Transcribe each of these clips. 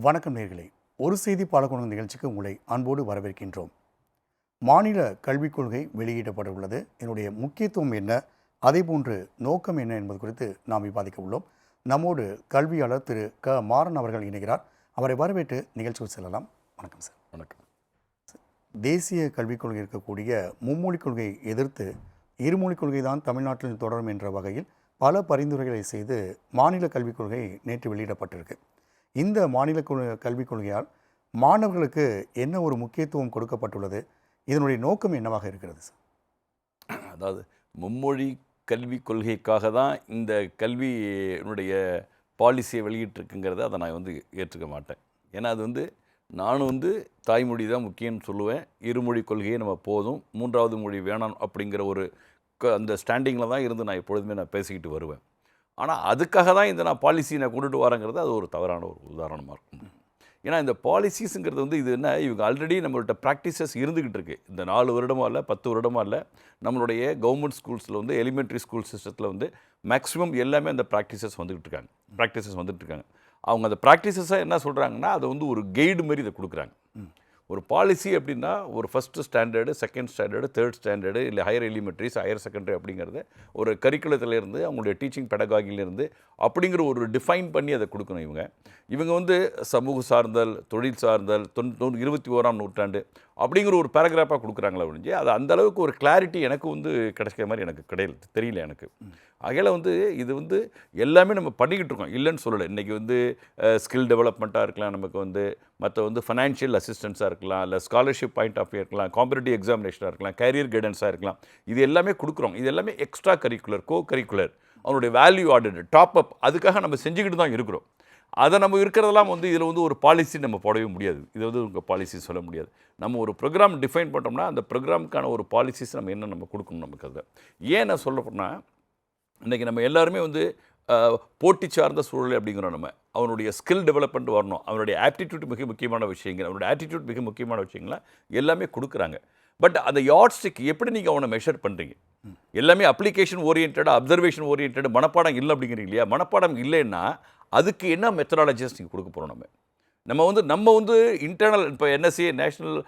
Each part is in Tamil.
வணக்கம் நேர்களே. ஒரு செய்தி பாலகுணம் நிகழ்ச்சிக்கு உங்களை அன்போடு வரவேற்கின்றோம். மாநில கல்விக் கொள்கை வெளியிடப்பட உள்ளது இதனுடைய முக்கியத்துவம் என்ன அதேபோன்று நோக்கம் என்ன என்பது குறித்து நாம் விவாதிக்க உள்ளோம். நம்மோடு கல்வியாளர் திரு. க. மாறன் அவர்கள் இணைகிறார். அவரை வரவேற்று நிகழ்ச்சிக்கு செல்லலாம். வணக்கம் சார். வணக்கம். தேசிய கல்விக் கொள்கை இருக்கக்கூடிய மும்மொழிக் கொள்கையை எதிர்த்து இருமொழிக் கொள்கை தான் தமிழ்நாட்டில் தொடரும் என்ற வகையில் பல பரிந்துரைகளை செய்து மாநில கல்விக் கொள்கை நேற்று வெளியிடப்பட்டிருக்கு. இந்த மாநில கல்விக் கொள்கையால் மாணவர்களுக்கு என்ன ஒரு முக்கியத்துவம் கொடுக்கப்பட்டுள்ளது? இதனுடைய நோக்கம் என்னவாக இருக்கிறது சார்? அதாவது மும்மொழி கல்விக் கொள்கைக்காக தான் இந்த கல்வியினுடைய பாலிசியை வெளியிட்டிருக்குங்கிறத அதை நான் வந்து ஏற்றுக்க மாட்டேன். ஏன்னா அது வந்து நானும் வந்து தாய்மொழி தான் முக்கியம்னு சொல்லுவேன். இருமொழி கொள்கையே நம்ம போதும். மூன்றாவது மொழி வேணாம் அப்படிங்கிற ஒரு க- அந்த ஸ்டாண்டிங்கில் தான் இருந்து நான் எப்பொழுதுமே நான் பேசிக்கிட்டு வருவேன். ஆனால் அதுக்காக தான் இந்த நான் பாலிசி நான் கொண்டுட்டு வரேங்கிறது அது ஒரு தவறான ஒரு உதாரணமாக இருக்கும். ஏன்னா இந்த பாலிசிஸுங்கிறது வந்து இது என்ன இவங்க ஆல்ரெடி நம்மள்ட்ட ப்ராக்டிசஸ் இருந்துக்கிட்டு இருக்குது இந்த நாலு வருடமோ இல்லை பத்து வருடமோ இல்லை நம்மளுடைய கவர்மெண்ட் ஸ்கூல்ஸில் வந்து எலிமெண்ட்ரி ஸ்கூல் சிஸ்டத்தில் வந்து மேக்ஸிமம் எல்லாமே அந்த ப்ராக்டிசஸ் வந்துக்கிட்டு இருக்காங்க. ப்ராக்டிசஸ் வந்துட்டு இருக்காங்க. அவங்க அந்த ப்ராக்டிசஸாக என்ன சொல்கிறாங்கன்னா அதை வந்து ஒரு கைடு மாதிரி இதை கொடுக்குறாங்க. ஒரு பாலிசி அப்படின்னா ஒரு first standard second standard third standard இல்லை ஹையர் எலிமெண்ட்ரிஸ் ஹையர் செகண்டரி அப்படிங்கிறது ஒரு கரிக்குலத்திலேருந்து அவங்களுடைய டீச்சிங் பெடகாகிலேருந்து அப்படிங்கிற ஒரு டிஃபைன் பண்ணி அதை கொடுக்கணும் இவங்க. இவங்க வந்து சமூக சார்ந்தல் தொழில் சார்ந்தல் தொன் தொண்ணூ இருபத்தி ஓராம் நூற்றாண்டு அப்படிங்கிற ஒரு பேராகிராஃபாக கொடுக்குறாங்களா ஒழிஞ்சு அது அந்த அளவுக்கு ஒரு கிளாரிட்டி எனக்கு வந்து கிடைக்கிற மாதிரி எனக்கு கிடையாது தெரியல எனக்கு. ஆகையால் வந்து இது வந்து எல்லாமே நம்ம பண்ணிக்கிட்டு இருக்கோம். இல்லைன்னு சொல்லலை. இன்றைக்கி வந்து ஸ்கில் டெவலப்மெண்ட்டாக இருக்கலாம். நமக்கு வந்து மற்ற வந்து ஃபைனான்ஷியல் அசிஸ்டன்ஸாக இருக்கலாம் இல்லை ஸ்காலர்ஷிப் பாயிண்ட் ஆஃப் வியூ இருக்கலாம் காம்படிட்டிவ் எக்ஸாமினேஷனாக இருக்கலாம் கேரியர் கைடன்ஸாக இருக்கலாம். இது எல்லாமே கொடுக்குறோம். இது எல்லாமே எக்ஸ்ட்ரா கரிக்குலர் கோ கரிக்குலர் அவனுடைய வேல்யூ ஆர்டட் டாப் அப் அதுக்காக நம்ம செஞ்சுக்கிட்டு தான் இருக்கிறோம். அதை நம்ம இருக்கிறதெல்லாம் வந்து இதில் வந்து ஒரு பாலிசி நம்ம போடவே முடியாது. இது வந்து உங்கள் பாலிசி சொல்ல முடியாது. நம்ம ஒரு ப்ரோக்ராம் டிஃபைன் பண்ணோம்னா அந்த ப்ரோக்ராமுக்கான ஒரு பாலிசிஸ் நம்ம என்ன நம்ம கொடுக்கணும் நமக்கு அதை ஏன் நான் சொல்ல போனால் இன்றைக்கி நம்ம எல்லாருமே வந்து போட்டி சார்ந்த சூழல் அப்படிங்கிறோம் நம்ம. அவனுடைய ஸ்கில் டெவலப்மெண்ட் வரணும். அவனுடைய ஆப்டிடியூட் மிக முக்கியமான விஷயங்கள். அவனுடைய ஆட்டிடியூட் மிக முக்கியமான விஷயங்கள்லாம் எல்லாமே கொடுக்குறாங்க. பட் அந்த யாட்ஸ்டிக் எப்படி நீங்கள் அவனை மெஷர் பண்ணுறீங்க எல்லாமே அப்ளிகேஷன் ஓரியன்டாக அப்சர்வேஷன் ஓரியன்டாக மனப்பாடம் இல்லை அப்படிங்கிறீங்க இல்லையா? மனப்பாடம் இல்லைன்னா அதுக்கு என்ன மெத்தடாலஜிஸ் நீங்கள் கொடுக்க போகிறோம் நம்ம? நம்ம வந்து நம்ம வந்து இன்டர்னல் இப்போ என்எஸ்சி நேஷ்னல்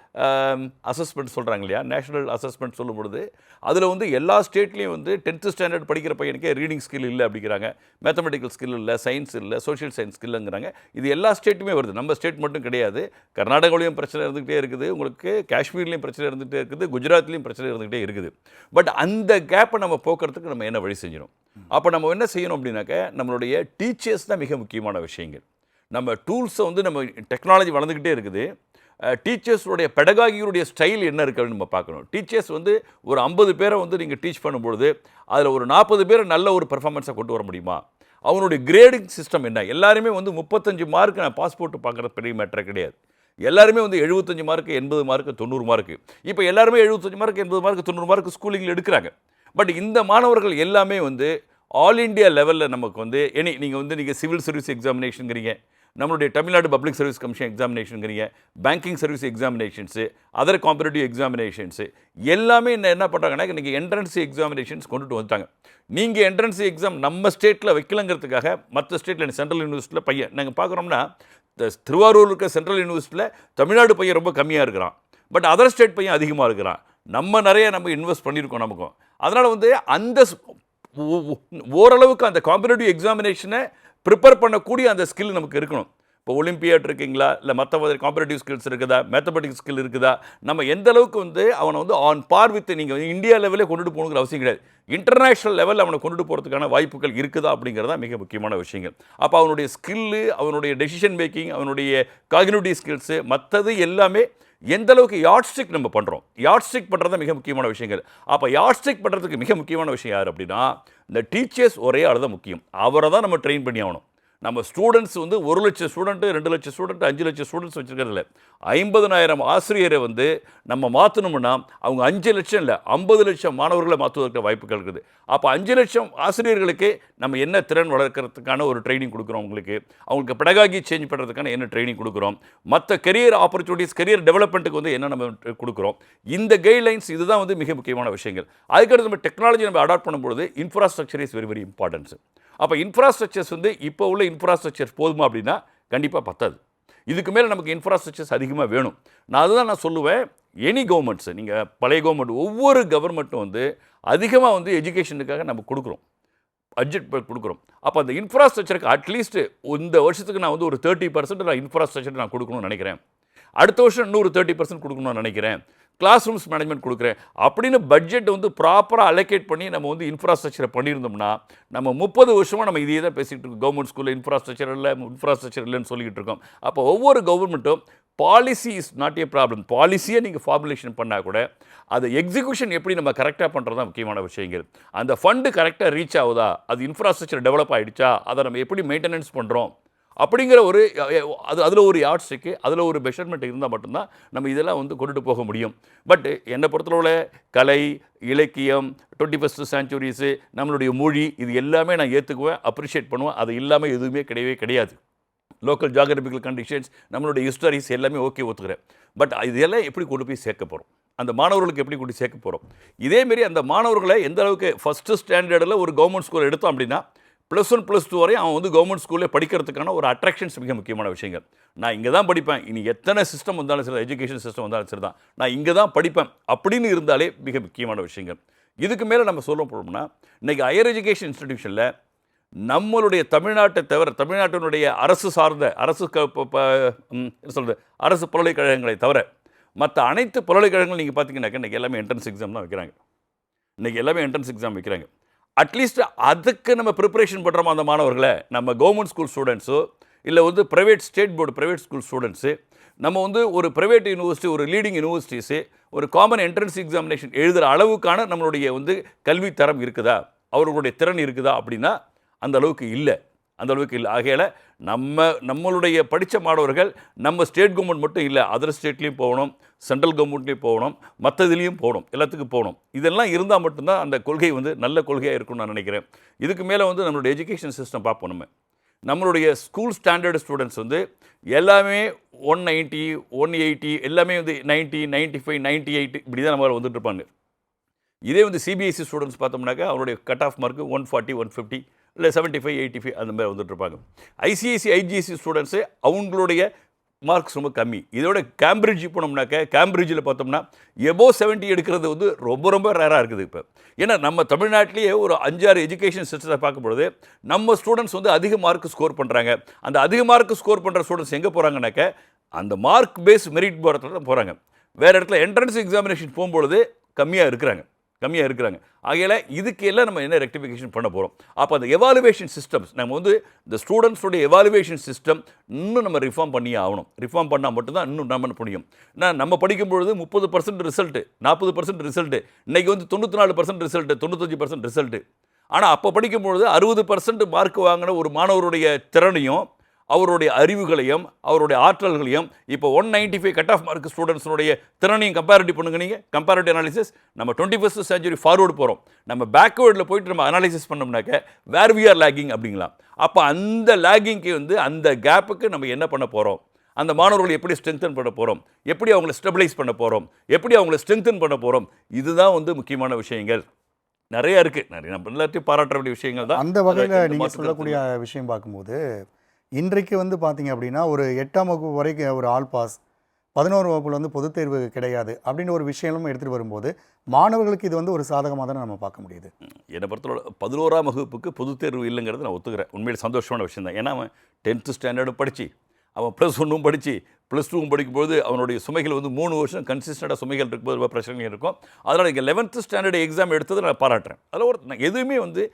அசஸ்மெண்ட் um, சொல்கிறாங்க இல்லையா நேஷ்னல் அசஸ்மெண்ட் சொல்லும் பொழுது அதில் வந்து எல்லா ஸ்டேட்லேயும் வந்து டென்த்து ஸ்டாண்டர்ட் படிக்கிற பையனுக்கே ரீடிங் ஸ்கில் இல்லை அப்படிங்கிறாங்க. மேத்தமெட்டிக்கல் ஸ்கில் இல்லை சயின்ஸ் இல்லை சோஷியல் சயின்ஸ் ஸ்கில்லுங்கிறாங்க இது எல்லா ஸ்டேட்டுமே வருது. நம்ம ஸ்டேட் மட்டும் கிடையாது. கர்நாடகாவிலையும் பிரச்சனை இருந்துகிட்டே இருக்குது. உங்களுக்கு காஷ்மீர்லேயும் பிரச்சனை இருந்துகிட்டே இருக்குது. குஜராத்லேயும் பிரச்சனை இருந்துகிட்டே இருக்குது. பட் அந்த கேப்பை நம்ம போக்குறதுக்கு நம்ம என்ன வழி செஞ்சிடும் அப்போ நம்ம என்ன செய்யணும் அப்படின்னாக்க நம்மளுடைய டீச்சர்ஸ் தான் மிக முக்கியமான விஷயங்கள். நம்ம டூல்ஸை வந்து நம்ம டெக்னாலஜி வளர்ந்துக்கிட்டே இருக்குது. டீச்சர்ஸுடைய பெடகாகியுடைய ஸ்டைல் என்ன இருக்குன்னு நம்ம பார்க்கணும். டீச்சர்ஸ் வந்து ஒரு ஐம்பது பேரை வந்து நீங்கள் டீச் பண்ணும்பொழுது அதில் ஒரு நாற்பது பேரை நல்ல ஒரு பெர்ஃபார்மன்ஸை கொண்டு வர முடியுமா? அவனுடைய கிரேடிங் சிஸ்டம் என்ன? எல்லாருமே வந்து முப்பத்தஞ்சு மார்க் நான் பாஸ்போர்ட் பார்க்குறது பெரிய மேட்டர் கிடையாது. எல்லாருமே வந்து எழுபத்தஞ்சு மார்க்கு எண்பது மார்க்கு தொண்ணூறு மார்க்கு இப்போ எல்லாருமே எழுபத்தஞ்சு மார்க் எண்பது மார்க் தொண்ணூறு மார்க் ஸ்கூலிங்கில் எடுக்கிறாங்க. பட் இந்த மாணவர்கள் எல்லாமே வந்து ஆல் இந்தியா லெவலில் நமக்கு வந்து எனி நீங்கள் வந்து நீங்கள் சிவில் சர்வீஸ் எக்ஸாமினேஷனுங்கிறீங்க நம்மளுடைய Tamil Nadu public service commission எக்ஸாமினேஷனுங்கிறீங்க banking service examinations other competitive examinations எல்லாமே என்ன என்ன பண்ணுறாங்கன்னா இன்றைக்கி என்ட்ரன்ஸ் எக்ஸாமினேஷன்ஸ் கொண்டுட்டு வந்துட்டாங்க. நீங்கள் என்ட்ரன்ஸ் எக்ஸாம் நம்ம ஸ்டேட்டில் வைக்கலங்கிறதுக்காக மற்ற ஸ்டேட்டில் சென்ட்ரல் யூனிவர்சிட்டியில் பையன் நாங்கள் பார்க்குறோம்னா திருவாரூர் இருக்க சென்ட்ரல் யூனிவர்சிட்டியில் தமிழ்நாடு பையன் ரொம்ப கம்மியாக இருக்கிறான். பட் அதர் ஸ்டேட் பையன் அதிகமாக இருக்கிறான். நம்ம நிறைய நம்ம இன்வெஸ்ட் பண்ணியிருக்கோம் நமக்கும். அதனால் வந்து அந்த ஓரளவுக்கு அந்த காம்படேட்டிவ் எக்ஸாமினேஷனை ப்ரிப்பேர் பண்ணக்கூடிய அந்த ஸ்கில் நமக்கு இருக்கணும். இப்போ ஒலிம்பியாட் இருக்கீங்களா? இல்லை மற்ற மாதிரி காம்பரேட்டிவ் ஸ்கில்ஸ் இருக்குதா? மேத்தமெட்டிக்ஸ் ஸ்கில் இருக்குதா? நம்ம எந்த அளவுக்கு வந்து அவனை வந்து ஆன் பார் வித் நீங்கள் இந்தியா லெவலே கொண்டுட்டு போகணுங்கிற அவசியம் கிடையாது. இன்டர்நேஷ்னல் லெவலில் அவனை கொண்டுட்டு போகிறதுக்கான வாய்ப்புகள் இருக்குதா அப்படிங்கிறதா மிக முக்கியமான விஷயங்கள். அப்போ அவனுடைய ஸ்கில்லு அவனுடைய டெசிஷன் மேக்கிங் அவனுடைய காகினிட்டிவ் ஸ்கில்ஸு மற்றது எல்லாமே எந்த அளவுக்கு யாட்ஸ்டிக் நம்ம பண்ணுறோம் யாட்ஸ்டிக் பண்ணுறது மிக முக்கியமான விஷயங்கள். அப்போ யாட்ஸ்டிக் பண்ணுறதுக்கு மிக முக்கியமான விஷயம் யார் அப்படின்னா இந்த டீச்சர்ஸ் ஒரே ஆள் தான் முக்கியம். அவரை தான் நம்ம ட்ரெயின் பண்ணி ஆகணும். நம்ம ஸ்டூடெண்ட்ஸ் வந்து ஒரு லட்சம் ஸ்டூடெண்ட்டு ரெண்டு லட்சம் ஸ்டூடெண்ட் அஞ்சு லட்சம் ஸ்டூடெண்ட்ஸ் வச்சுருக்கிறதில்ல ஐம்பதனாயிரம் ஆசிரியரை வந்து நம்ம மாற்றணும்னா அவங்க அஞ்சு லட்சம் இல்லை ஐம்பது லட்சம் மாணவர்களை மாற்றுவதற்கு வாய்ப்புகள் இருக்குது. அப்போ அஞ்சு லட்சம் ஆசிரியர்களுக்கு நம்ம என்ன திறன் வளர்க்கறதுக்கான ஒரு ட்ரைனிங் கொடுக்குறோம் அவங்களுக்கு? அவங்களுக்கு பெடகாகி சேஞ்ச் பண்ணுறதுக்கான என்ன ட்ரைனிங் கொடுக்குறோம்? மற்ற கெரியர் ஆப்பர்ச்சுனிட்டிஸ் கெரியர் டெவலப்மெண்ட்டுக்கு வந்து என்ன நம்ம கொடுக்குறோம்? இந்த கைட்லைன்ஸ் இதுதான் வந்து மிக முக்கியமான விஷயங்கள். அதுக்கடுத்து நம்ம டெக்னாலஜி நம்ம அடாப்ட் பண்ணும்பொழுது infrastructure is very very importance அப்போ இன்ஃப்ராஸ்ட்ரக்சர்ஸ் வந்து இப்போ உள்ள இன்ஃப்ராஸ்ட்ரக்சர் போதுமா அப்படின்னா கண்டிப்பாக பத்தாது. இதுக்கு மேலே நமக்கு இன்ஃப்ராஸ்ட்ரக்சர்ஸ் அதிகமாக வேணும். நான் அதுதான் நான் சொல்லுவேன். எனி கவர்மெண்ட்ஸு நீங்கள் பழைய கவர்மெண்ட் ஒவ்வொரு கவர்மெண்ட்டும் வந்து அதிகமாக வந்து எஜுகேஷனுக்காக நம்ம கொடுக்குறோம். பட்ஜெட் கொடுக்குறோம். அப்போ அந்த இன்ஃப்ராஸ்ட்ரக்சருக்கு அட்லீஸ்ட் இந்த வருஷத்துக்கு நான் வந்து ஒரு தேர்ட்டி பர்சன்ட் நான் இன்ஃப்ராஸ்ட்ரக்சர் நான் கொடுக்கணும்னு நினைக்கிறேன். அடுத்த வருஷம் இன்னொரு தேர்ட்டி பர்சன்ட் கொடுக்கணும்னு நினைக்கிறேன். கிளாஸ் ரூம்ஸ் மேனேஜ்மெண்ட் கொடுக்குறேன். அப்படின்னு பட்ஜெட் வந்து ப்ராப்பராக அலோகேட் பண்ணி நம்ம வந்து இன்ஃப்ராஸ்ட்ரக்சரை பண்ணியிருந்தோம்னா நம்ம முப்பது வருஷமாக நம்ம இதே தான் பேசிகிட்டு இருக்கோம். கவர்மெண்ட் ஸ்கூலில் இன்ஃப்ராஸ்ட்ரக்சர் இல்லை இன்ஃப்ராஸ்ட்ரக்சர் இல்லைன்னு சொல்லிக்கிட்டு இருக்கோம். அப்போ ஒவ்வொரு கவர்மெண்ட்டும் policy is not a problem பாலிசியை நீங்கள் ஃபார்முலேஷன் பண்ணால் கூட அதை எக்ஸிக்யூஷன் எப்படி நம்ம கரெக்டாக பண்ணுறது தான் முக்கியமான விஷயங்கள் அந்த ஃபண்டு கரெக்டாக ரீச் ஆகுதா? அது இன்ஃப்ராஸ்ட்ரக்சர் டெவலப் ஆகிடுச்சா அதை நம்ம எப்படி மெயின்டெனன்ஸ் பண்ணுறோம் அப்படிங்கிற ஒரு அது அதில் ஒரு யார்ட்ஸுக்கு அதில் ஒரு மெஷர்மெண்ட் இருந்தால் மட்டும்தான் நம்ம இதெல்லாம் வந்து கொண்டுட்டு போக முடியும். பட் என்னை பொறுத்தளவில் கலை இலக்கியம் டுவெண்ட்டி ஃபஸ்ட்டு சென்ச்சுரிஸு நம்மளுடைய மொழி இது எல்லாமே நான் ஏற்றுக்குவேன் அப்ரிஷியேட் பண்ணுவேன். அது இல்லாமல் எதுவுமே கிடையவே கிடையாது. லோக்கல் ஜாகிரபிக்கல் கண்டிஷன்ஸ் நம்மளுடைய ஹிஸ்டரிஸ் எல்லாமே ஓகே ஒத்துக்கிறேன். பட் இதெல்லாம் எப்படி கொண்டு போய் சேர்க்க போகிறோம் அந்த மாணவர்களுக்கு எப்படி கொண்டு சேர்க்க போகிறோம் இதேமாரி அந்த மாணவர்களை எந்த அளவுக்கு ஃபஸ்ட்டு ஸ்டாண்டர்டில் ஒரு கவர்மெண்ட் ஸ்கூல் எடுத்தோம் அப்படின்னா ப்ளஸ் ஒன் ப்ளஸ் டூ வரையும் அவன் வந்து கவர்மெண்ட் ஸ்கூலில் படிக்கிறதுக்கான ஒரு அட்ராக்ஷன்ஸ் மிக முக்கியமான விஷயங்கள். நான் இங்கே தான் படிப்பேன். இனி எத்தனை சிஸ்டம் வந்தாலும் சரி எஜுகேஷன் சிஸ்டம் வந்தாலும் சரி தான். நான் இங்கே தான் படிப்பேன் அப்படின்னு இருந்தாலே மிக முக்கியமான விஷயங்கள். இதுக்கு மேலே நம்ம சொல்ல போனோம்னா இன்றைக்கி ஹையர் எஜுகேஷன் இன்ஸ்டிடியூஷனில் நம்மளுடைய தமிழ்நாட்டை தவிர தமிழ்நாட்டினுடைய அரசு சார்ந்த அரசு க என்ன சொல்கிறது அரசு பல்கலைக்கழகங்களை தவிர மற்ற அனைத்து பல்கலைக்கழகங்கள் நீங்கள் பார்த்தீங்கன்னாக்கா இன்றைக்கி எல்லாமே என்ட்ரன்ஸ் எக்ஸாம் தான் வைக்கிறாங்க. இன்றைக்கி எல்லாமே என்ட்ரன்ஸ் எக்ஸாம் வைக்கிறாங்க. அட்லீஸ்ட் அதுக்கு நம்ம ப்ரிப்பரேஷன் பண்ணுறோமா அந்த மாணவர்களை நம்ம கவர்மெண்ட் ஸ்கூல் ஸ்டூடெண்ட்ஸோ இல்லை வந்து private state board private school students நம்ம வந்து ஒரு ப்ரைவேட் யூனிவர்சிட்டி ஒரு லீடிங் யூனிவர்சிட்டிஸு ஒரு காமன் என்ட்ரன்ஸ் எக்ஸாமினேஷன் எழுதுகிற அளவுக்கான நம்மளுடைய வந்து கல்வி தரம் இருக்குதா? அவர்களுடைய திறன் இருக்குதா? அப்படின்னா அந்த அளவுக்கு இல்லை. அந்த அளவுக்கு இல்லை. ஆகையில் நம்ம நம்மளுடைய படித்த மாணவர்கள் நம்ம ஸ்டேட் கவர்மெண்ட் மட்டும் இல்லை அதர் ஸ்டேட்லேயும் போகணும் சென்ட்ரல் கவர்மெண்ட்லேயும் போகணும் மற்ற இதுலேயும் போகணும் எல்லாத்துக்கும் போகணும். இதெல்லாம் இருந்தால் மட்டும்தான் அந்த கொள்கை வந்து நல்ல கொள்கையாக இருக்கும்னு நான் நினைக்கிறேன். இதுக்கு மேலே வந்து நம்மளுடைய எஜுகேஷன் சிஸ்டம் பார்ப்போம் நம்ம. நம்மளுடைய ஸ்கூல் ஸ்டாண்டர்ட் ஸ்டூடெண்ட்ஸ் வந்து எல்லாமே ஒன் நைன்ட்டி ஒன் எயிட்டி எல்லாமே வந்து ninety ninety five ninety eight இப்படி தான் நம்மளால் வந்துட்டு இருப்பாங்க. இதே வந்து சிபிஎஸ்சி ஸ்டூடெண்ட்ஸ் பார்த்தோம்னாக்கா அவருடைய cut off mark one forty one fifty இல்லை செவன்ட்டி ஃபைவ் எயிட்டி ஃபைவ் அந்த மாதிரி வந்துட்டு இருப்பாங்க ஐசிஐசி ஐஜிஎஸ்சி ஸ்டூடெண்ட்ஸு அவங்களுடைய மார்க்ஸ் ரொம்ப கம்மி. இதோட கேம்பிரிட்ஜ் போனோம்னாக்க கேம்பிரிட்ஜில் பார்த்தோம்னா எபோ 70 எடுக்கிறது வந்து ரொம்ப ரொம்ப ரேராக இருக்குது இப்போ. ஏன்னா நம்ம தமிழ்நாட்டிலேயே ஒரு அஞ்சாறு எஜுகேஷன் சிஸ்டத்தை பார்க்கும்பொழுது நம்ம ஸ்டூடெண்ட்ஸ் வந்து அதிக மார்க் ஸ்கோர் பண்ணுறாங்க அந்த அதிக மார்க் ஸ்கோர் பண்ணுற ஸ்டூடெண்ட்ஸ் எங்கே போகிறாங்கனாக்க அந்த மார்க் பேஸ் மெரிட் போகிறதுல தான் போகிறாங்க வேறு இடத்துல என்ட்ரன்ஸ் எக்ஸாமினேஷன் போகும்பொழுது கம்மியாக இருக்கிறாங்க. கம்மியாக இருக்கிறாங்க. ஆகையில் இதுக்கு எல்லாம் நம்ம என்ன ரெக்டிஃபிகேஷன் பண்ண போகிறோம் அப்போ அந்த எவாலுவேஷன் சிஸ்டம்ஸ் நம்ம வந்து இந்த ஸ்டூடெண்ட்ஸோடைய எவாலுவேஷன் சிஸ்டம் இன்னும் நம்ம ரிஃபார்ம் பண்ணியே ஆகணும். ரிஃபார்ம் பண்ணால் மட்டும்தான் இன்னும் நம்ம முடியும் நான் நம்ம படிக்கும் பொழுது முப்பது பர்சன்ட் ரிசல்ட்டு நாற்பது பர்சன்ட் ரிசல்ட்டு இன்றைக்கி வந்து தொண்ணூற்றி நாலு பர்சன்ட் ரிசல்ட்டு தொண்ணூத்தஞ்சு பர்சன்ட் ரிசல்ட்டு ஆனால் அப்போ படிக்கும் பொழுது அறுபது பர்சன்ட் மார்க் வாங்கின ஒரு மாணவருடைய திறனையும் அவருடைய அறிவுகளையும் அவருடைய ஆற்றல்களையும் இப்போ one ninety five cut off mark ஸ்டூடெண்ட்ஸுடைய திறனையும் கம்பேரிட்டிவ் பண்ணுங்க நீங்கள் கம்பேரிட்டிவ் அனாலிசிஸ் நம்ம டுவெண்ட்டி ஃபஸ்ட் செஞ்சுரி ஃபார்வர்டு போகிறோம் நம்ம பேக்வேர்டில் போயிட்டு நம்ம அனாலிசிஸ் பண்ணோம்னாக்க வேர் வி ஆர் லேகிங் அப்படிங்களாம் அப்போ அந்த லேகிங்க்கு வந்து அந்த கேப்புக்கு நம்ம என்ன பண்ண போகிறோம் அந்த மாணவர்களை எப்படி ஸ்ட்ரென்தன் பண்ண போகிறோம் எப்படி அவங்கள ஸ்டெபிளைஸ் பண்ண போகிறோம் எப்படி அவங்கள ஸ்ட்ரென்தன் பண்ண போகிறோம் இதுதான் வந்து முக்கியமான விஷயங்கள். நிறைய இருக்குது நிறைய நம்ம எல்லாத்தையும் பாராட்ட வேண்டிய விஷயங்கள் தான். அந்த வகையில் நீங்கள் சொல்லக்கூடிய விஷயம் பார்க்கும்போது இன்றைக்கு வந்து பார்த்தீங்க அப்படின்னா ஒரு எட்டாம் வகுப்பு வரைக்கும் ஒரு ஆல் பாஸ் பதினோரு வகுப்பில் வந்து பொதுத் தேர்வு கிடையாது அப்படின்னு ஒரு விஷயமும் எடுத்துகிட்டு வரும்போது மாணவர்களுக்கு இது வந்து ஒரு சாதகமாக தானே நம்ம பார்க்க முடியுது? என்னை பொறுத்தவரை பதினோராம் வகுப்புக்கு பொதுத் தேர்வு இல்லைங்கிறது நான் ஒத்துக்கிறேன். உண்மையில் சந்தோஷமான விஷயம் தான். ஏன்னா அவன் டென்த்து ஸ்டாண்டர்டும் படித்து அவன் ப்ளஸ் ஒன்றும் படித்து ப்ளஸ் டூவும் படிக்கும்போது அவனுடைய சுமைகள் வந்து மூணு வருஷம் கன்சிஸ்டண்ட்டாக சுமைகள் இருக்கும்போது ரொம்ப பிரச்சனைகள் இருக்கும். அதனால் இங்கே லெவன்த்து ஸ்டாண்டர்ட் எக்ஸாம் எடுத்தது நான் பாராட்டுறேன். அதில் ஒரு நான் எதுவுமே வந்து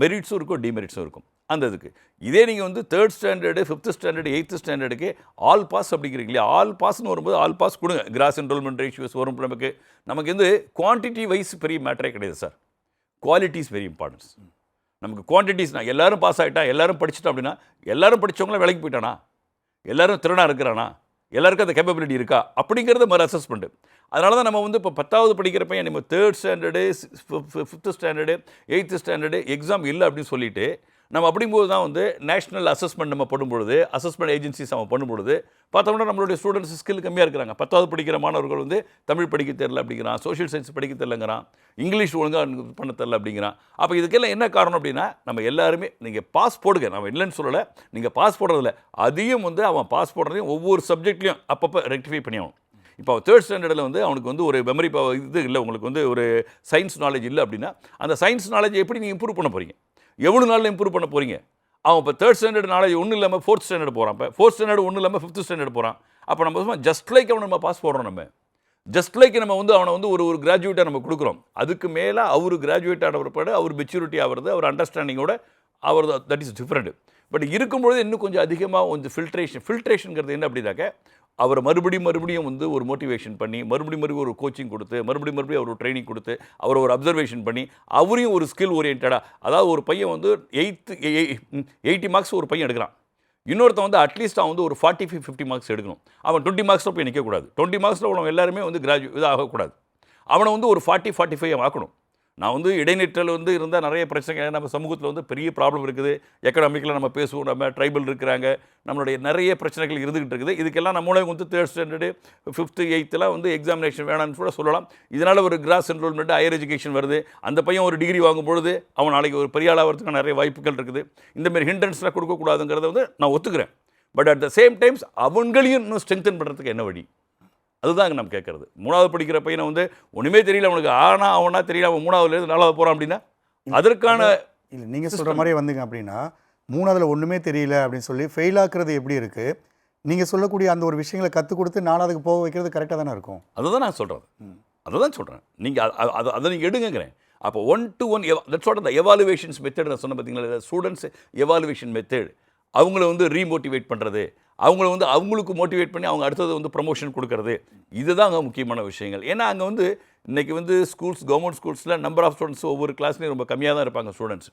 மெரிட்ஸும் இருக்கும் டிமெரிட்ஸும் இருக்கும் அந்த இதுக்கு இதே நீங்கள் வந்து third standard fifth standard eighth ஸ்டாண்டர்டுக்கு all pass அப்படிங்கிறீங்க இல்லையா ஆல் பாஸ்னு வரும்போது ஆல் பாஸ் கொடுங்க. கிராஸ் என்ரோல்மெண்ட் ரேஷியோஸ் வரும் நமக்கு. நமக்கு வந்து குவான்டிட்டி வைஸ் பெரிய மேட்டரே கிடையாது சார் குவாலிட்டிஸ் வெரி இம்பார்ட்டன்ஸ் நமக்கு குவான்டிட்டிஸ் நான் எல்லோரும் பாஸ் ஆகிட்டா எல்லோரும் படிச்சுட்டோம் அப்படின்னா எல்லோரும் படித்தவங்களாம் விலைக்கு போயிட்டானா? எல்லோரும் திறனாக இருக்கிறானா? எல்லாருக்கும் அந்த கேப்பபிலிட்டி இருக்கா? அப்படிங்கிறத மாதிரி அசஸ்மெண்ட் அதனால தான் நம்ம வந்து இப்போ பத்தாவது படிக்கிற பையன் நம்ம third standard fifth standard eighth standard exam இல்லை அப்படின்னு சொல்லிவிட்டு நம்ம அப்படிங்கும்போது தான் வந்து நேஷ்னல் அசஸ்மெண்ட் நம்ம பண்ணும்பொழுது அசஸ்மெண்ட் ஏஜென்சிஸ் அவன் பண்ணும்பொழுது பார்த்தோம்னா நம்மளுடைய ஸ்டூடெண்ட்ஸ் ஸ்கில் கம்மியாக இருக்கிறாங்க. பத்தாவது படிக்கிற மாணவர்கள் வந்து தமிழ் படிக்க தெரில அப்படிங்கிறான் சோஷியல் சயின்ஸ் படிக்க தெரிலங்கிறான் இங்கிலீஷ் ஒழுங்காக பண்ண தெரில அப்படிங்கிறான். அப்போ இதுக்கெல்லாம் என்ன காரணம் அப்படின்னா நம்ம எல்லாருமே நீங்கள் பாஸ் போடுங்க நம்ம இல்லைன்னு சொல்லலை நீங்கள் பாஸ் போடுறதில்ல அதையும் வந்து அவன் பாஸ் போடுறதையும் ஒவ்வொரு சப்ஜெக்ட்லையும் அப்பப்போ ரெக்டிஃபை பண்ணி ஆகணும் இப்போ தேர்ட் ஸ்டாண்டர்டில் வந்து அவனுக்கு வந்து ஒரு மெமரி இது இல்லை உங்களுக்கு வந்து ஒரு சயின்ஸ் நாலேஜ் இல்லை அப்படின்னா அந்த சயின்ஸ் நாலேஜ் எப்படி நீங்கள் இம்ப்ரூவ் பண்ண போகிறீங்க எவ்வளோ நாளில் இம்ப்ரூவ் பண்ண போகிறீங்க அவன் இப்போ தேர்ட் ஸ்டாண்டர்ட் நாளைக்கு ஒன்றும் இல்லாமல் ஃபோர்த் ஸ்டாண்டர்ட் போகிறான் இப்போ ஃபோர்த் ஸ்டாண்டர்ட் ஒன்றும் இல்லாமல் ஃபிஃப்த் ஸ்டாண்டர்ட் போகிறான் அப்போ நம்ம சும்மா ஜஸ்ட் லைக் அவனை நம்ம பாஸ் போடுறோம் நம்ம. ஜஸ்ட் லைக் நம்ம வந்து அவனை வந்து ஒரு ஒரு கிராஜுவேட்டாக நம்ம கொடுக்குறோம். அதுக்கு மேலே அவர் கிராஜுவேட் ஆன பிற்பாடு அவர் மெச்சூரிட்டி ஆகிறது அவர் அண்டர்ஸ்டாண்டிங்கோட அவர் தட் இஸ் டிஃப்ரெண்ட் பட் இருக்கும்பொழுது இன்னும் கொஞ்சம் அதிகமாக கொஞ்சம் ஃபில்ட்ரேஷன் ஃபில்ட்ரேஷனுங்கிறது என்ன அப்படின்னாக்க அவரை மறுபடியும் மறுபடியும் வந்து ஒரு மோட்டிவேஷன் பண்ணி மறுபடியும் மறுபடியும் ஒரு கோச்சிங் கொடுத்து மறுபடியும் மறுபடியும் அவர் ட்ரைனிங் கொடுத்து அவரை ஒரு அப்சர்வேஷன் பண்ணி அவரையும் ஒரு ஸ்கில் ஓரியன்டாக அதாவது ஒரு பையன் வந்து எயித்து எயிட்டி மார்க்ஸ் ஒரு பையன் எடுக்கிறான். இன்னொருத்தன் வந்து அட்லீஸ்ட் அவன் வந்து ஒரு ஃபார்ட்டி ஃபைவ் ஃபிஃப்டி மார்க்ஸ் எடுக்கணும். அவன் டுவெண்ட்டி மார்க்ஸில் போய் நிற்கக்கூடாது டுவெண்ட்டி மார்க்ஸில் உள்ளவங்க எல்லாருமே வந்து கிராஜு இதாகக்கூடாது. அவனை வந்து ஒரு ஃபார்ட்டி ஃபார்ட்டி ஃபைவ் ஆக்கணும். நான் வந்து இடைநிற்றல் வந்து இருந்தால் நிறைய பிரச்சனைகள். நம்ம சமூகத்தில் வந்து பெரிய ப்ராப்ளம் இருக்குது. எக்கனாமிக்கில் நம்ம பேசுவோம். நம்ம ட்ரைபல் இருக்கிறாங்க. நம்மளுடைய நிறைய பிரச்சனைகள் இருந்துகிட்டு இருக்குது. இதுக்கெல்லாம் நம்மளே வந்து தேர்ட் ஸ்டாண்டர்டு ஃபிஃப்த்து எயித்தெல்லாம் வந்து எக்ஸாமினேஷன் வேணாம்னு கூட சொல்லலாம். இதனால் ஒரு கிராஸ் என்ரோல்மெண்ட் ஹையர் எஜுகேஷன் வருது. அந்த பையன் ஒரு டிகிரி வாங்கும் பொழுது அவன் நாளைக்கு ஒரு பெரிய ஆளாகிறதுக்கு நிறைய வாய்ப்புகள் இருக்குது. இந்தமாரி ஹிண்டன்ஸ்லாம் கொடுக்கக்கூடாதுங்கிறத வந்து நான் ஒத்துக்கிறேன். But at the same times அவங்களையும் இன்னும் ஸ்ட்ரென்தன் பண்ணுறதுக்கு என்ன வழி? அதுதான் நம்ம கேட்குறது. மூணாவது படிக்கிற பையனை வந்து ஒன்றுமே தெரியல அவனுக்கு ஆனா அவனா தெரியல அவன் மூணாவதுலேருந்து நாலாவது போகிறான் அப்படின்னா அதற்கான இல்லை நீங்கள் சொல்கிற மாதிரியே வந்தீங்க அப்படின்னா மூணாவதுல ஒன்றுமே தெரியல அப்படின்னு சொல்லி ஃபெயில் ஆக்குறது எப்படி இருக்குது நீங்கள் சொல்லக்கூடிய அந்த ஒரு விஷயங்களை கற்றுக் கொடுத்து நாலாவதுக்கு போக வைக்கிறது கரெக்டாக தானே இருக்கும்? அதை தான் நான் சொல்கிறது அதை தான் சொல்கிறேன் நீங்கள் அதை அதை நீங்கள் எடுங்கங்கிறேன். அப்போ one to one that's what அந்த எவாலுவேஷன்ஸ் மெத்தட் நான் சொன்ன பார்த்தீங்களா ஸ்டூடெண்ட்ஸ் எவாலுவேஷன் மெத்தட் அவங்கள வந்து ரீமோட்டிவேட் பண்ணுறது அவங்கள வந்து அவங்களுக்கு மோட்டிவேட் பண்ணி அவங்க அடுத்தது வந்து ப்ரமோஷன் கொடுக்கறது. இதுதான் அங்கே முக்கியமான விஷயங்கள். ஏன்னா அங்கே வந்து இன்றைக்கி வந்து ஸ்கூல்ஸ் கவர்மெண்ட் ஸ்கூல்ஸில் நம்பர் ஆஃப் ஸ்டூடெண்ட்ஸ் ஒவ்வொரு கிளாஸ்லேயும் ரொம்ப கம்மியாக தான் இருப்பாங்க ஸ்டூடெண்ட்ஸ்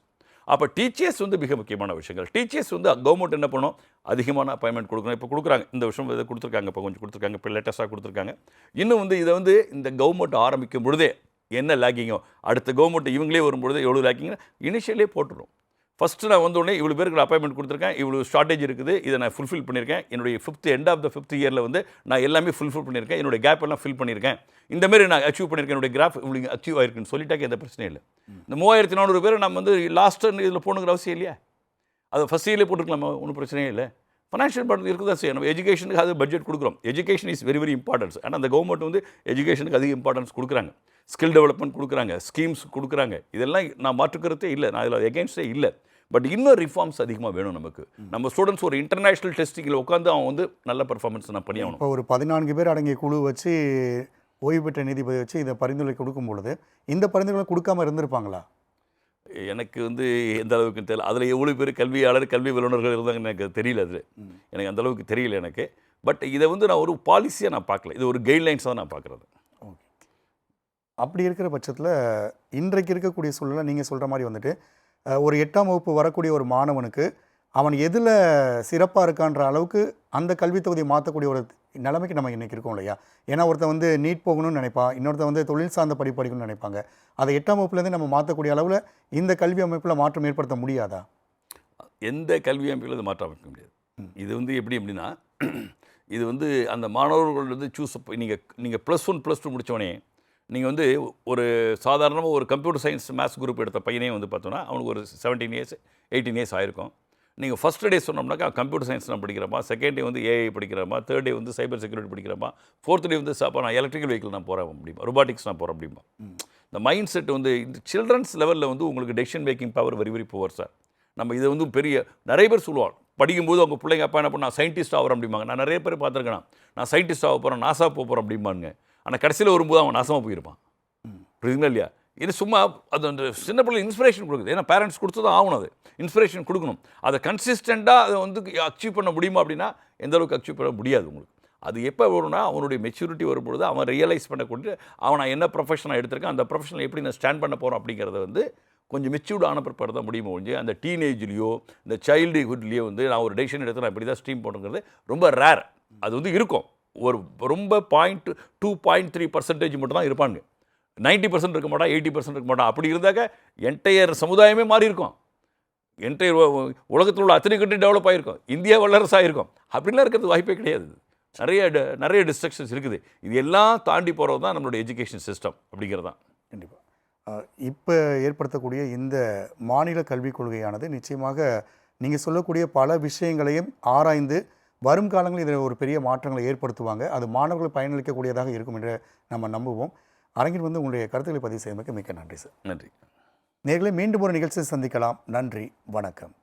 அப்போ டீச்சர்ஸ் வந்து மிக முக்கியமான விஷயங்கள். டீச்சர்ஸ் வந்து கவர்மெண்ட் என்ன பண்ணணும் அதிகமான அப்பாயின்மெண்ட் கொடுக்கணும். இப்போ கொடுக்குறாங்க. இந்த விஷயம் இதை கொடுத்துருக்காங்க. இப்போ கொஞ்சம் கொடுத்துருக்காங்க. இப்போ லேட்டஸ்ட்டாக கொடுத்துருக்காங்க. இன்னும் வந்து இதை வந்து இந்த கவர்மெண்ட் ஆரம்பிக்கும் பொழுதே என்ன லேக்கிங்கோ அடுத்த கவர்மெண்ட் இவங்களே வரும்பொழுது எவ்வளோ லேக்கிங்னு இனிஷியலே போட்டுரும் ஃபஸ்ட்டு நான் வந்த உடனே இவ்வளோ பேருக்கு அப்பாயின்மெண்ட் கொடுத்துருக்கேன். இவ்வளோ ஷார்ட்டேஜ் இருக்குது. இதை நான் ஃபுல்ஃபில் பண்ணியிருக்கேன். என்னுடைய fifth end of the fifth இயரில் வந்து நான் எல்லாமே ஃபுல்ஃபில் பண்ணியிருக்கேன். என்னுடைய கேப் எல்லாம் ஃபில் பண்ணியிருக்கேன். இந்த மாதிரி நான் அச்சீவ் பண்ணியிருக்கேன். என்னுடைய கிராஃப் இவ்வளோ அச்சீவ் ஆயிருக்குன்னு சொல்லிட்டாக்க எந்த பிரச்சனையும் இல்லை. இந்த மூவாயிரத்தி நானூறு பேர் நம்ம வந்து லாஸ்ட்டு இதில் போகணுங்கிற அவசியம் இல்லையா? அது ஃபஸ்ட் இயர்லேயே போட்டுருக்கலாமா. ஒன்றும் பிரச்சனையே இல்லை. ஃபைனான்ஷியல் பட்ஜெட் இருக்குது? தான் நம்ம எஜுகேஷனுக்கு அது பட்ஜெட் கொடுக்குறோம். Education is very very importance ஆனால் அந்த கவர்மெண்ட் வந்து எஜுகேஷனுக்கு அதிக இம்பார்ட்டன்ஸ் கொடுக்குறாங்க. ஸ்கில் டெவலப்மெண்ட் கொடுக்குறாங்க. ஸ்கீம்ஸ் கொடுக்குறாங்க. இதெல்லாம் நான் மாற்றுக்கிறதே இல்லை. நான் இதில் எகேன்ஸ்டே இல்லை. பட் இன்னும் ரிஃபார்ம்ஸ் அதிகமாக வேணும் நமக்கு. நம்ம ஸ்டூடெண்ட்ஸ் ஒரு இன்டர்நேஷனல் டெஸ்டிங்கில் உட்காந்து அவன் வந்து நல்ல பெர்ஃபார்மன்ஸ் நான் பண்ணி ஆகணும். இப்போ ஒரு பதினான்கு பேர் அடங்கிய குழு வச்சு ஓய்வு பெற்ற நீதிபதி வச்சு இதை பரிந்துரை கொடுக்கும் பொழுது இந்த பரிந்துரை கொடுக்காம இருந்திருப்பாங்களா? எனக்கு வந்து எந்த அளவுக்கு தெரியல. அதில் எவ்வளோ பேர் கல்வியாளர் கல்வி வல்லுநர்கள் இருந்தாங்கன்னு எனக்கு தெரியல அது. எனக்கு அந்த அளவுக்கு தெரியல எனக்கு. பட் இதை வந்து நான் ஒரு பாலிசியாக நான் பார்க்கல. இது ஒரு கைட்லைன்ஸாக தான் நான் பார்க்குறது. ஓகே. அப்படி இருக்கிற பட்சத்தில் இன்றைக்கு இருக்கக்கூடிய சூழ்நிலை நீங்கள் சொல்கிற மாதிரி வந்துட்டு ஒரு எட்டாம் வகுப்பு வரக்கூடிய ஒரு மாணவனுக்கு அவன் எதில் சிறப்பாக இருக்கான்ற அளவுக்கு அந்த கல்வித் தொகுதியை மாற்றக்கூடிய ஒரு நிலைமைக்கு நம்ம இன்றைக்கி இருக்கோம் இல்லையா? ஏன்னா ஒருத்தன் வந்து நீட் போகணும்னு நினைப்பான் இன்னொருத்தன் வந்து தொழில் சார்ந்த படிப்பு படிக்கணும்னு நினைப்பாங்க. அதை எட்டாம் வகுப்புலேருந்து நம்ம மாற்றக்கூடிய அளவில் இந்த கல்வி அமைப்பில் மாற்றம் ஏற்படுத்த முடியாதா? எந்த கல்வி அமைப்பிலும் இது மாற்றம் அமைக்க முடியாது. இது வந்து எப்படி அப்படின்னா இது வந்து அந்த மாணவர்கள் வந்து சூஸ் நீங்கள் நீங்கள் ப்ளஸ் ஒன் ப்ளஸ் டூ முடித்தவொடனே நீங்கள் வந்து ஒரு சாதாரணமாக ஒரு கம்ப்யூட்டர் சயின்ஸ் மேத்ஸ் குரூப் எடுத்த பையனே வந்து பார்த்தோன்னா அவனுக்கு ஒரு செவன்டீன் இயர்ஸ் எயிட்டீன் இயர்ஸ் ஆயிருக்கும். நீங்கள் ஃபஸ்ட் டே சொன்னோம்னாக்கா கம்ப்யூட்டர் சயின்ஸ் நான் படிக்கிறப்பா செகண்ட் டே வந்து ஏஐ படிக்கிறப்பா தேர்ட் டே வந்து சைபர் செக்யூரிட்டி படிக்கிறப்பா ஃபோர்த் டே வந்து சாப்பா நான் எலக்ட்ரிக்கல் வெஹிக்கிள் நான் போகிறேன் அப்படிமா ரொபாட்டிக்ஸ் நான் போகிறேன் அப்படிமா இந்த மைண்ட் செட் வந்து இந்த சில்ட்ரன்ஸ் லெவலில் வந்து உங்களுக்கு decision making power very very poor sir நம்ம இதை வந்து பெரிய நிறைய பேர் சொல்லுவாங்க. படிக்கும்போது அவங்க பிள்ளைங்க அப்பா என்ன பண்ண நான் சயின்டிஸ்ட் ஆகிறேன் அப்படிம்பாங்க. நான் நிறைய பேர் பார்த்துருக்கேன். நான் சயின்டிஸ்ட் ஆக போகிறேன் நாசா போக போகிறேன் அப்படிம்பாங்க ஆனால் கடைசியில் வரும்போது அவன் நாசமாக போயிருப்பான். புரியுதுங்களா இல்லையா? இது சும்மா அது அந்த சின்ன பிள்ளை இன்ஸ்பிரேஷன் கொடுக்குது. ஏன்னா பேரண்ட்ஸ் கொடுத்து தான் ஆகணும் அது. இன்ஸ்பிரேஷன் கொடுக்கணும். அதை கன்சிஸ்டண்ட்டாக அதை வந்து அச்சீவ் பண்ண முடியுமா அப்படின்னா எந்த அளவுக்கு அச்சீவ் பண்ண முடியாது உங்களுக்கு. அது எப்போ வரும்னா அவனுடைய மெச்சூரிட்டி வரும்பொழுது அவன் ரியலைஸ் பண்ணக்கூடிய அவன் நான் என்ன ப்ரொஃபஷனாக எடுத்திருக்கேன் அந்த ப்ரொஃபஷனில் எப்படி நான் ஸ்டாண்ட் பண்ண போகிறோம் அப்படிங்கிறத வந்து கொஞ்சம் மெச்சூர்ட் ஆன பிற்பாடு தான் முடியுமோ ஒழிஞ்சு அந்த டீனேஜ்லேயோ இந்த சைல்டுஹுட்லேயோ வந்து நான் ஒரு டெசிஷன் எடுத்து நான் இப்படி தான் ஸ்ட்ரீம் பண்ணுங்கிறது ரொம்ப ரேர் அது வந்து இருக்கும். ஒரு ரொம்ப point two point three percentage மட்டும் தான் இருப்பாங்க. நைன்ட்டி பர்சன்ட் இருக்க மாட்டான் எயிட்டி பர்சன்ட் இருக்க மாட்டான் அப்படி இருந்தாக்க என்டையர் சமுதாயமே மாறி இருக்கும் என்டையர் உலகத்தில் உள்ள அத்தனை கண்ட்ரி டெவலப் ஆகிருக்கும் இந்தியா வல்லரசு ஆகிருக்கும் அப்படிலாம் இருக்கிறது வாய்ப்பே கிடையாது. நிறைய நிறைய டிஸ்ட்ரக்ஷன்ஸ் இருக்குது. இது எல்லாம் தாண்டி போகிறது தான் நம்மளுடைய எஜுகேஷன் சிஸ்டம் அப்படிங்கிறது தான் கண்டிப்பாக இப்போ ஏற்படுத்தக்கூடிய இந்த மாநில கல்விக் கொள்கையானது நிச்சயமாக நீங்கள் சொல்லக்கூடிய பல விஷயங்களையும் ஆராய்ந்து வரும் காலங்களில் இதில் ஒரு பெரிய மாற்றங்களை ஏற்படுத்துவாங்க. அது மாணவர்கள் பயனளிக்கக்கூடியதாக இருக்கும் என்று நம்ம நம்புவோம். அரங்கில் வந்து உங்களுடைய கருத்துக்களை பதிவு செய்வதற்கு மிக்க நன்றி சார். நன்றி. நேர்களை மீண்டும் ஒரு நிகழ்ச்சியை சந்திக்கலாம். நன்றி வணக்கம்.